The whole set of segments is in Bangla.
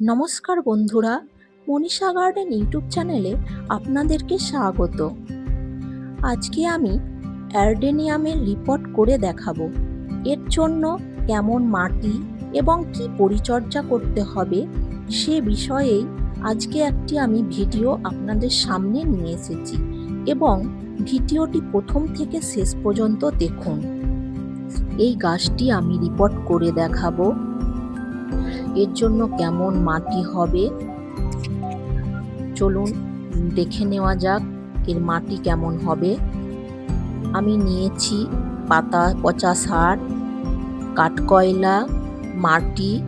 নমস্কার বন্ধুরা, মনীষা গার্ডেন ইউটিউব চ্যানেলে আপনাদেরকে স্বাগত। আজকে আমি অ্যারডেনিয়ামের রিপোর্ট করে দেখাবো। এর জন্য কেমন মাটি এবং কি পরিচর্যা করতে হবে সে বিষয়েই আজকে একটি আমি ভিডিও আপনাদের সামনে নিয়ে এসেছি এবং ভিডিওটি প্রথম থেকে শেষ পর্যন্ত দেখুন। এই গাছটি আমি রিপোর্ট করে দেখাবো। এর জন্য কেমন মাটি হবে? চলুন, দেখে নেওয়া যাক এর মাটি কেমন হবে। আমি নিয়েছি পাতা, পচা সার, কাঠকয়লা, মাটি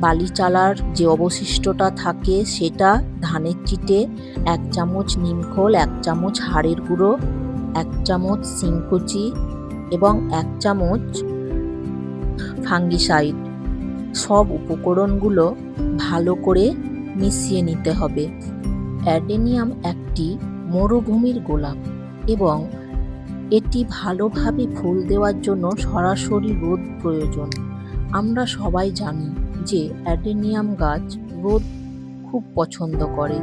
বালি চালার যে অবশিষ্টটা থাকে সেটা, ধানের চিটে এক চামচ নিমখোল এক চামচ হাড়ের গুঁড়ো, এক চামচ শিংকুচি এবং এক চামচ ফাঙ্গিসাইড। সব উপকরণগুলো ভালো করে মিশিয়ে নিতে হবে। অ্যাডেনিয়াম একটি মরুভূমির গোলাপ এবং এটি ভালোভাবে ফুল দেওয়ার জন্য সরাসরি রোদ প্রয়োজন। আমরা সবাই জানি যে অ্যাডেনিয়াম গাছ রোদ খুব পছন্দ করে।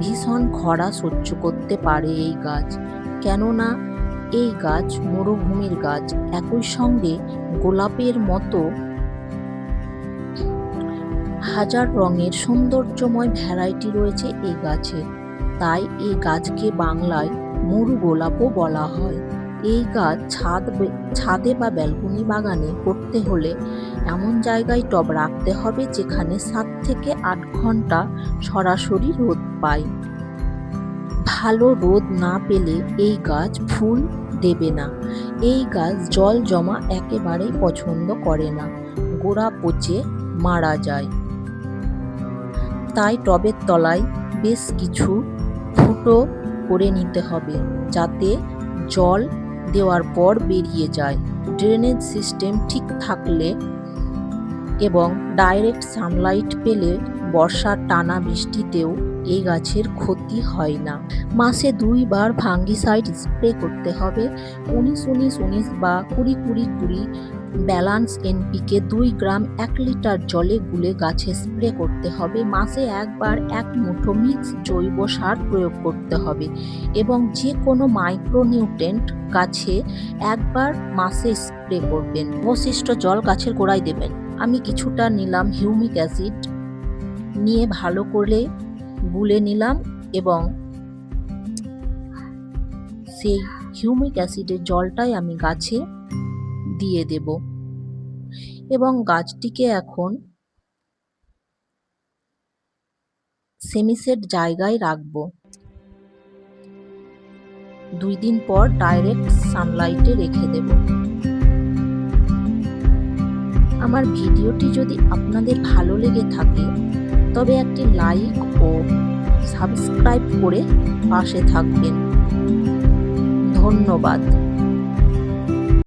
ভীষণ খরা সহ্য করতে পারে এই গাছ। কেননা এই গাছ মরুভূমির গাছ। একই সঙ্গে গোলাপের মতো হাজার রঙের সৌন্দর্যময় ভ্যারাইটি রয়েছে এই গাছে। তাই এই গাছকে বাংলায় মরু গোলাপও বলা হয়। এই গাছ ছাদ ছাদে বা ব্যালকনি বাগানে করতে হলে এমন জায়গায় টব রাখতে হবে যেখানে সাত থেকে আট ঘণ্টা সরাসরি রোদ পায়। ভালো রোদ না পেলে এই গাছ ফুল দেবে না। এই গাছ জল জমা একেবারেই পছন্দ করে না। গোড়া পচে মারা যায়। তাই টবের তলায় বেশ কিছু ফুটো করে নিতে হবে যাতে জল দেওয়ার পর বেরিয়ে যায়। ড্রেনেজ সিস্টেম ঠিক থাকলে এবং ডাইরেক্ট সানলাইট পেলে বর্ষার টানা বৃষ্টিতেও এই গাছের ক্ষতি হয় না। মাসে দুইবার ফাঙ্গিসাইড স্প্রে করতে হবে। উনিশ উনিশ উনিশ বা কুড়ি কুড়ি কুড়ি ব্যালান্স এনপিকে দুই গ্রাম এক লিটার জলে গুলে গাছে স্প্রে করতে হবে। মাসে একবার এক মুঠো মিক্স জৈব সার প্রয়োগ করতে হবে এবং যে কোনো মাইক্রোনিউট্রেন্ট গাছে একবার মাসে স্প্রে করবেন। অবশিষ্ট জল গাছের গোড়ায় দেবেন। আমি কিছুটা নিলাম হিউমিক অ্যাসিড নিয়ে ভালো করে গুলে নিলাম এবং সেই হিউমিক অ্যাসিডের জলটাই আমি গাছে দিয়ে দেব। এবং গাছটিকে এখন সেমিসেট জায়গায় রাখব। দুই দিন পর ডাইরেক্ট সানলাইটে রেখে দেব। আমার ভিডিওটি যদি আপনাদের ভালো লেগে থাকে, তবে একটি লাইক ও সাবস্ক্রাইব করে পাশে থাকবেন। ধন্যবাদ।